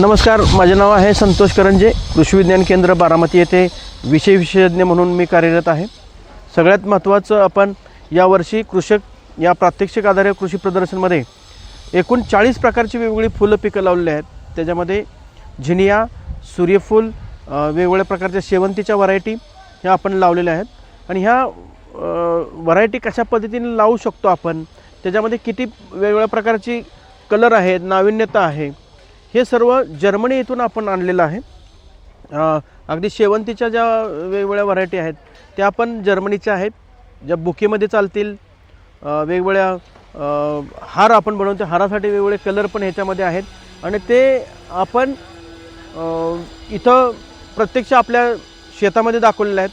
नमस्कार माझे नाव आहे संतोष करंजे. कृषी विज्ञान केंद्र बारामती येथे विषय विशेषज्ञ म्हणून मी कार्यरत आहे. सगळ्यात महत्त्वाचं आपण यावर्षी कृषक या प्रात्यक्षिक आधारित कृषी प्रदर्शनमध्ये एकूण चाळीस प्रकारची वेगवेगळी फुलं पिकं लावलेली आहेत. त्याच्यामध्ये झिनिया सूर्यफूल वेगवेगळ्या प्रकारच्या शेवंतीच्या व्हरायटी ह्या आपण लावलेल्या आहेत. आणि ह्या व्हरायटी कशा पद्धतीने लावू शकतो आपण? त्याच्यामध्ये किती वेगवेगळ्या प्रकारची कलर आहेत नाविन्यता आहे? हे सर्व जर्मनी येथून आपण आणलेलं आहे. अगदी शेवंतीच्या ज्या वेगवेगळ्या व्हरायटी आहेत त्या पण जर्मनीच्या आहेत. ज्या बुकेमध्ये चालतील वेगवेगळ्या हार आपण बनवतो हारासाठी वेगवेगळे कलर पण ह्याच्यामध्ये आहेत. आणि ते आपण इथं प्रत्यक्ष आपल्या शेतामध्ये दाखवलेले आहेत.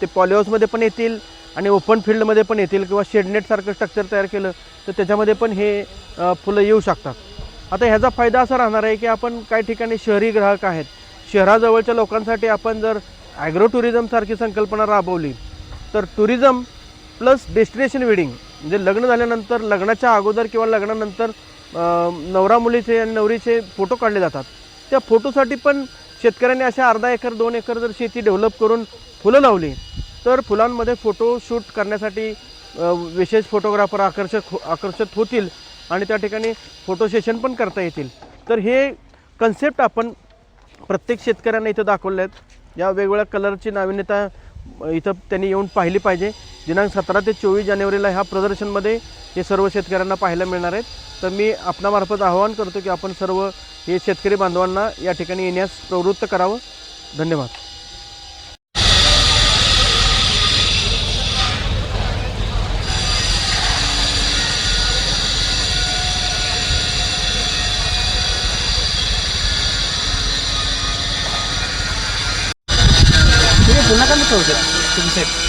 ते पॉलिहाऊसमध्ये पण येतील आणि ओपन फील्डमध्ये पण येतील किंवा शेडनेटसारखं स्ट्रक्चर तयार केलं तर त्याच्यामध्ये पण हे फुलं येऊ शकतात. आता ह्याचा फायदा असा राहणार आहे की आपण काही ठिकाणी शहरी ग्राहक आहेत. शहराजवळच्या लोकांसाठी आपण जर ॲग्रो टुरिझमसारखी संकल्पना राबवली तर टुरिझम प्लस डेस्टिनेशन वेडिंग म्हणजे लग्न झाल्यानंतर लग्नाच्या अगोदर किंवा लग्नानंतर नवरा मुलीचे आणि नवरीचे फोटो काढले जातात. त्या फोटोसाठी पण शेतकऱ्यांनी अशा अर्धा एकर दोन एकर जर शेती डेव्हलप करून फुलं लावली तर फुलांमध्ये फोटो शूट करण्यासाठी विशेष फोटोग्राफर आकर्षक हो- आकर्षित होतील. आणि त्या ठिकाणी फोटो सेशन पण करता येतील. तर हे कन्सेप्ट आपण प्रत्येक शेतकऱ्यांना इथं दाखवले आहेत. या वेगवेगळ्या कलरची नाविन्यता इथं त्यांनी येऊन पाहिली पाहिजे. दिनांक सतरा ते चोवीस जानेवारीला ह्या प्रदर्शनमध्ये हे सर्व शेतकऱ्यांना पाहायला मिळणार आहेत. तर मी आपणामार्फत आवाहन करतो की आपण सर्व हे शेतकरी बांधवांना या ठिकाणी येण्यास प्रवृत्त करावं. धन्यवाद. Nakakano to? To be safe.